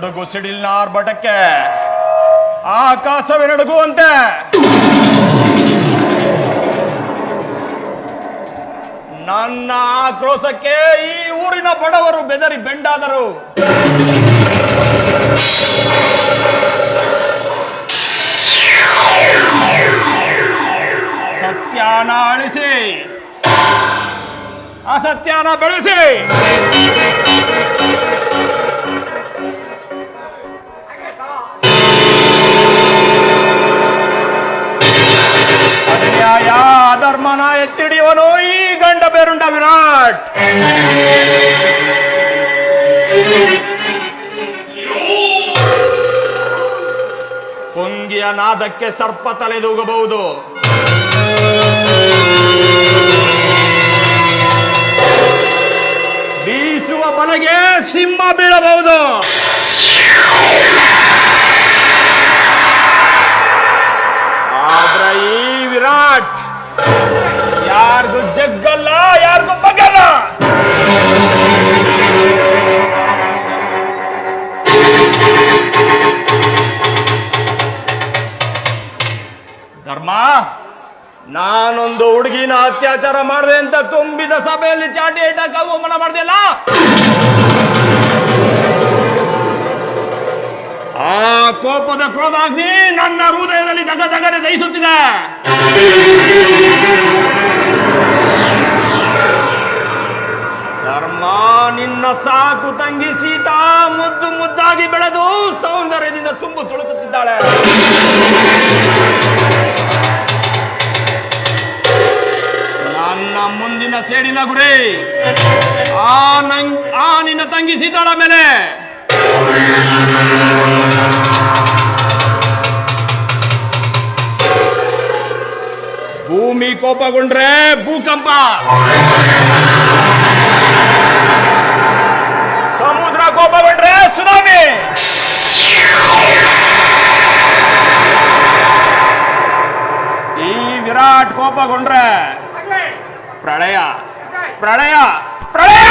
ಗುಡುಗು ಸಿಡಿಲಿನ ಆರ್ಭಟಕ್ಕೆ ಆಕಾಶವೇ ನಡುಗುವಂತೆ ನನ್ನ ಆಕ್ರೋಶಕ್ಕೆ ಈ ಊರಿನ ಬಡವರು ಬೆದರಿ ಬೆಂಡಾದರು. ಸತ್ಯಾನ ಅಳಿಸಿ. ಅಸತ್ಯಾನ ಬೆಳೆಸಿ. ಎತ್ತಿಡಿಯವನು ಈ ಗಂಡ ಬೇರುಂಡ ವಿರಾಟ್? ಪೊಂಗಿಯ ನಾದಕ್ಕೆ ಸರ್ಪ ತಲೆದೂಗಬಹುದು. ಬೀಸುವ ಬಲಗೆ ಸಿಂಹ ಬೀಳಬಹುದು. ಆದ್ರೆ ಈ ವಿರಾಟ್ ಧರ್ಮ? ನಾನೊಂದು ಹುಡುಗಿನ ಅತ್ಯಾಚಾರ ಮಾಡಿದೆ ಅಂತ ತುಂಬಿದ ಸಭೆಯಲ್ಲಿ ಚಾಟಿ ಇಟ್ಟಾಕ ಅವಮಾನ ಮಾಡ್ದೆಲ್ಲ ಆ ಕೋಪದ ಕ್ರೋಧಾಗ್ನಿ ನನ್ನ ಹೃದಯದಲ್ಲಿ ದಗ ದಗನೆ ದಹಿಸುತ್ತಿದೆ ಧರ್ಮ ನಿನ್ನ ಸಾಕು ಮುಂದಿನ ಸೇಡಿನ ಗುರಿ. ಆ ನಂಗ್ ಆ ನಿನ್ನ ತಂಗಿ ಸೀತಾಳ ಮೇಲೆ. ಭೂಮಿ ಕೋಪಗೊಂಡ್ರೆ ಭೂಕಂಪ. ಸಮುದ್ರ ಕೋಪಗೊಂಡ್ರೆ ಸುನಾಮಿ. ಈ ವಿರಾಟ್ ಕೋಪಗೊಂಡ್ರೆ ప్రళయ ప్రళయ ప్రళయ